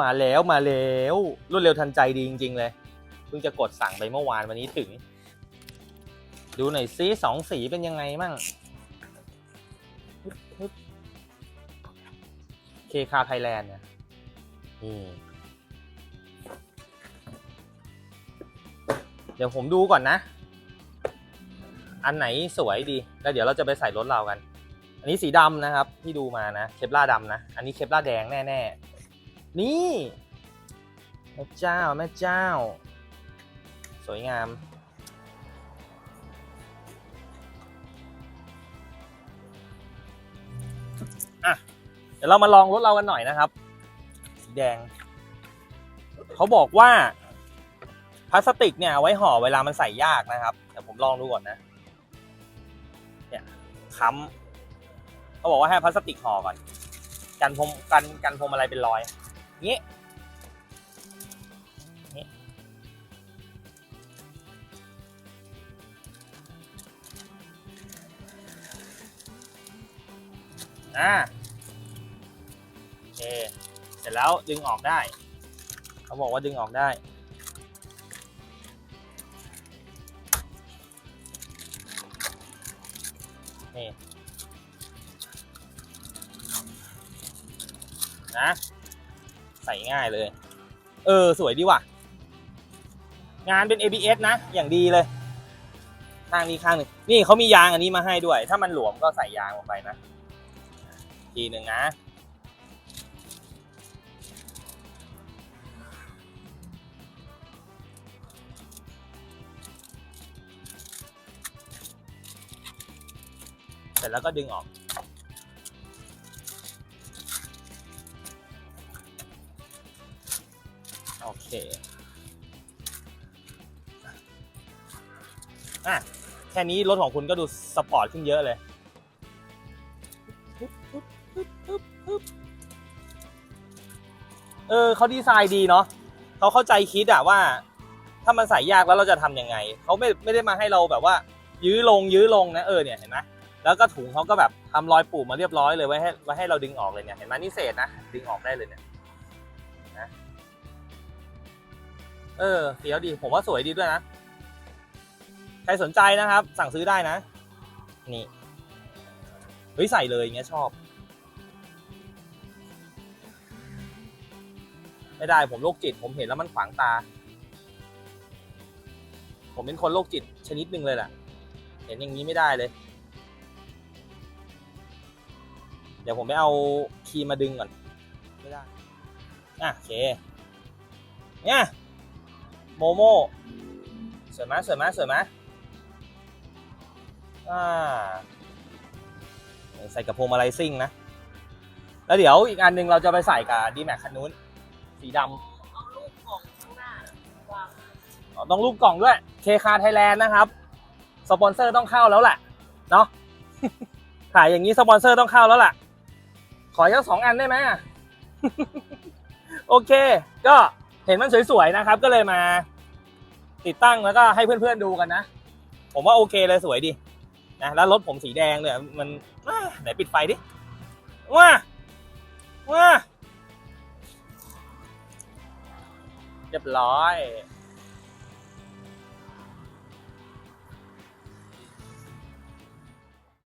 มาแล้วมาแล้วรวดเร็วทันใจดีจริง ๆ เลย เพิ่งจะกดสั่งไปเมื่อวานวันนี้ถึง ดูหน่อยซิสองสีเป็นยังไงมั่งเคคาไทยแลนด์เนี่ยนี่เดี๋ยวผมดูก่อนนะ อันไหนสวยดี แล้วเดี๋ยวเราจะไปใส่รถเรากัน อันนี้สีดำนะครับ ที่ดูมานะ เคปล่าดำนะ อันนี้เคปล่าแดงแน่ ๆ นี่แม่เจ้าแม่เจ้า สวยงาม อะ เดี๋ยวเรามาลองรถเรากันหน่อยนะครับ สีแดง เขาบอกว่าพลาสติกเนี่ยไว้ห่อเวลามันใส่ยากนะครับเดี๋ยวผมลองดูก่อนนะ เนี่ยค้ำเขาบอกว่าให้พลาสติกห่อก่อน กันพรมกันกันพรมอะไรเป็นรอย งี้งี้อ่าโอเคเสร็จแล้วดึงออกได้ เขาบอกว่าดึงออกได้ นี่ นะ ใส่ง่ายเลย เออ สวยดีว่ะ งานเป็น ABS นะ อย่างดีเลย ข้างนี้ข้างหนึ่งนี่เขามียางอันนี้มาให้ด้วย ถ้ามันหลวมก็ใส่ยางลงไปนะ ทีหนึ่งนะ เสร็จแล้วก็ดึงออก โอเคอะแค่นี้รถของคุณก็ดูสปอร์ตขึ้นเยอะเลย เออเขาดีไซน์ดีเนาะเขาเข้าใจคิดอะว่า ถ้ามันใส่ยากแล้วเราจะทำยังไง เขาไม่ไม่ได้มาให้เราแบบว่า ยื้อลงยื้อลงนะเออเนี่ยเห็นไหมแล้วก็ถุงเขาก็แบบทำรอยปูมาเรียบร้อยเลยไว้ให้ไว้ให้เราดึงออกเลยเนี่ยเห็นไหมนี่เศษนะดึงออกได้เลยเนี่ยนะ เออเดี๋ยวดี ผมว่าสวยดีด้วยนะ ใครสนใจนะครับ สั่งซื้อได้นะ นี่เฮ้ยใส่เลยอย่างเงี้ยชอบ ไม่ได้ผมโรคจิต ผมเห็นแล้วมันขวางตา ผมเป็นคนโรคจิตชนิดหนึ่งเลยแหละเห็นอย่างนี้ไม่ได้เลย เดี๋ยวผมไปเอาคีมมาดึงก่อน ไม่ได้ อะโอเคเนี่ย โมโมสวยไหมสวยไหมสวยไหมอ่าใส่กับพวงมาลัยซิ่งนะ แล้วเดี๋ยวอีกอันหนึ่งเราจะไปใส่กับดีแม็กคันนู้น สีดำเอารูปของข้างหน้าวางอ๋อต้องรูปกล่องด้วยเคคาไทยแลนด์นะครับ สปอนเซอร์ต้องเข้าแล้วแหละเนาะขายอย่างนี้สปอนเซอร์ต้องเข้าแล้วล่ะ ขอแค่สองอันได้ไหมอะโอเค ก็ เห็นมันสวยๆนะครับ ก็เลยมาติดตั้งแล้วก็ให้เพื่อนๆดูกันนะ ผมว่าโอเคเลยสวยดีนะแล้วรถผมสีแดงเนี่ยมันอ่าไหนปิดไฟดิว้าว้าเรียบร้อย